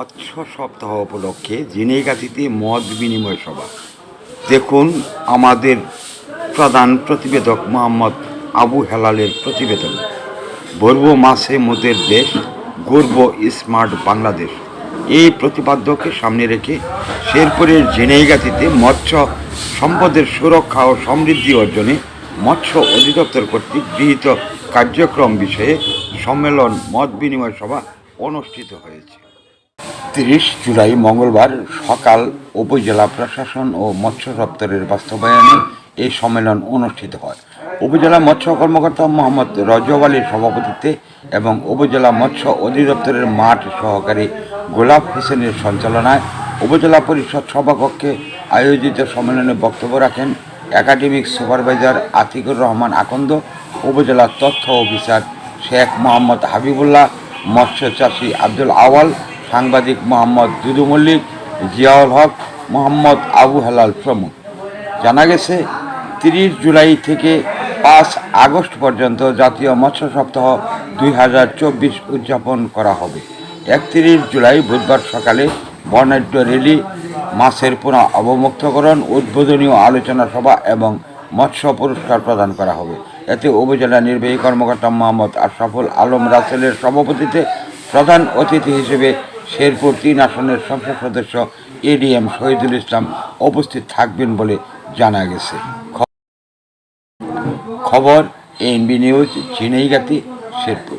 মৎস্য সপ্তাহ উপলক্ষে জিনেগাতিতে মত বিনিময় সভা। দেখুন আমাদের প্রধান প্রতিবেদক মোহাম্মদ আবু হেলালের প্রতিবেদন। গর্ব মাসে মোদের দেশ, গর্ব স্মার্ট বাংলাদেশ। এই প্রতিপাদ্যকে সামনে রেখে শেরপুরের ঝিনাইগাতিতে মৎস্য সম্পদের সুরক্ষা ও সমৃদ্ধি অর্জনে মৎস্য অধিদপ্তর কর্তৃক গৃহীত কার্যক্রম বিষয়ে সম্মেলন মত বিনিময় সভা অনুষ্ঠিত হয়েছে। তিরিশ জুলাই মঙ্গলবার সকাল উপজেলা প্রশাসন ও মৎস্য দপ্তরের বাস্তবায়নে এই সম্মেলন অনুষ্ঠিত হয়। উপজেলা মৎস্য কর্মকর্তা মোহাম্মদ রজব আলীর সভাপতিত্বে এবং উপজেলা মৎস্য অধিদপ্তরের মাঠ সহকারী গোলাপ হোসেনের সঞ্চালনায় উপজেলা পরিষদ সভাকক্ষে আয়োজিত সম্মেলনে বক্তব্য রাখেন একাডেমিক সুপারভাইজার আতিকুর রহমান আকন্দ, উপজেলা তথ্য অফিসার শেখ মোহাম্মদ হাবিবুল্লাহ, মৎস্য চাষী আব্দুল আওয়াল সাংবাদিক মোহাম্মদ দুদু মল্লিক, জিয়াউল হক, মোহাম্মদ আবু হেলাল প্রমুখ। জানা গেছে, তিরিশ জুলাই থেকে পাঁচ আগস্ট পর্যন্ত জাতীয় মৎস্য সপ্তাহ দুই হাজার চব্বিশ উদযাপন করা হবে। একত্রিশ জুলাই বুধবার সকালে বর্ণাঢ্য র্যালি মাছের পুনঃ অবমুক্তকরণ, উদ্বোধনীয় আলোচনা সভা এবং মৎস্য পুরস্কার প্রদান করা হবে। এতে উপজেলা নির্বাহী কর্মকর্তা মোহাম্মদ আশরাফুল আলম রাসেলের সভাপতিত্বে প্রধান অতিথি হিসেবে শেরপুর তিন আসনের সংসদ সদস্য এডিএম শহীদুল ইসলাম উপস্থিত থাকবেন বলে জানা গেছে। খবর এনবি নিউজ, ঝিনাইগাতি, শেরপুর।